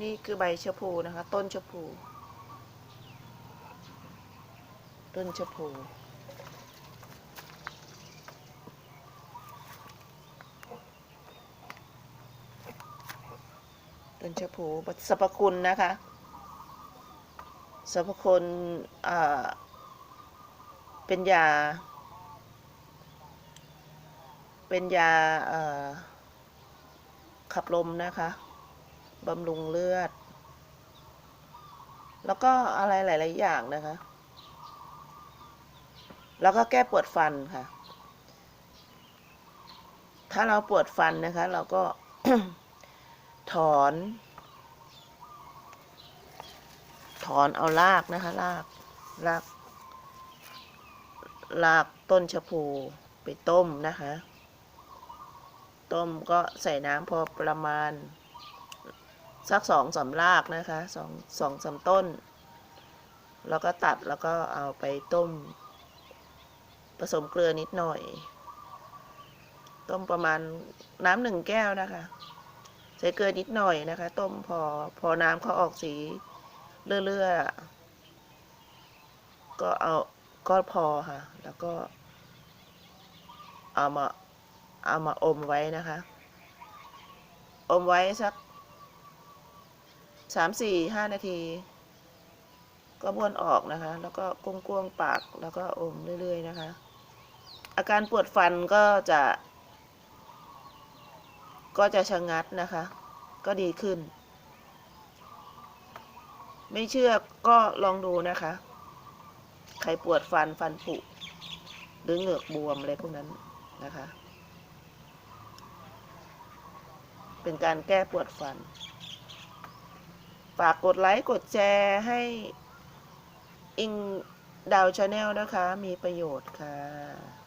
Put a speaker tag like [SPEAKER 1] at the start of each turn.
[SPEAKER 1] นี่คือใบชะพูนะคะ ต้นชะพู ต้นชะพู ต้นชะพูสรรพคุณนะคะสรรพคุณเป็นยา เป็นยาขับลมนะคะ บำรุงเลือด แล้วก็อะไรหลาย ๆ อย่างนะคะ แล้วก็แก้ปวดฟันค่ะ ถ้าเราปวดฟันนะคะ เราก็ถอน ถอนเอารากนะคะรากรากรากต้นชะพูไปต้มนะคะ ต้มก็ใส่น้ำพอประมาณ สักสองสารากนะคะสองสองสาต้น แล้วก็ตัดแล้วก็เอาไปต้ม ผสมเกลือนิดหน่อย ต้มประมาณน้ำหนึ่งแก้วนะคะ ใส่เกลือนิดหน่อยนะคะ ต้มพอพอน้ำเขาออกสีเลื่อยๆก็เอาก็พอค่ะ แล้วก็ เอามาเอามาอมไว้นะคะ อมไว้สัก สามสี่ห้านาที ก็บ้วนออกนะคะ แล้วก็กว้างปากแล้วก็อมเรื่อย ๆ นะคะ อาการปวดฟันก็จะ ก็จะชะงัดนะคะ ก็ดีขึ้น ไม่เชื่อก็ลองดูนะคะ ใครปวดฟันฟันผุหรือเหงือกบวมอะไรพวกนั้นนะคะ เป็นการแก้ปวดฟัน ฝากกดไลค์กดแชร์ให้อิงดาวชาแนลนะคะ มีประโยชน์ค่ะ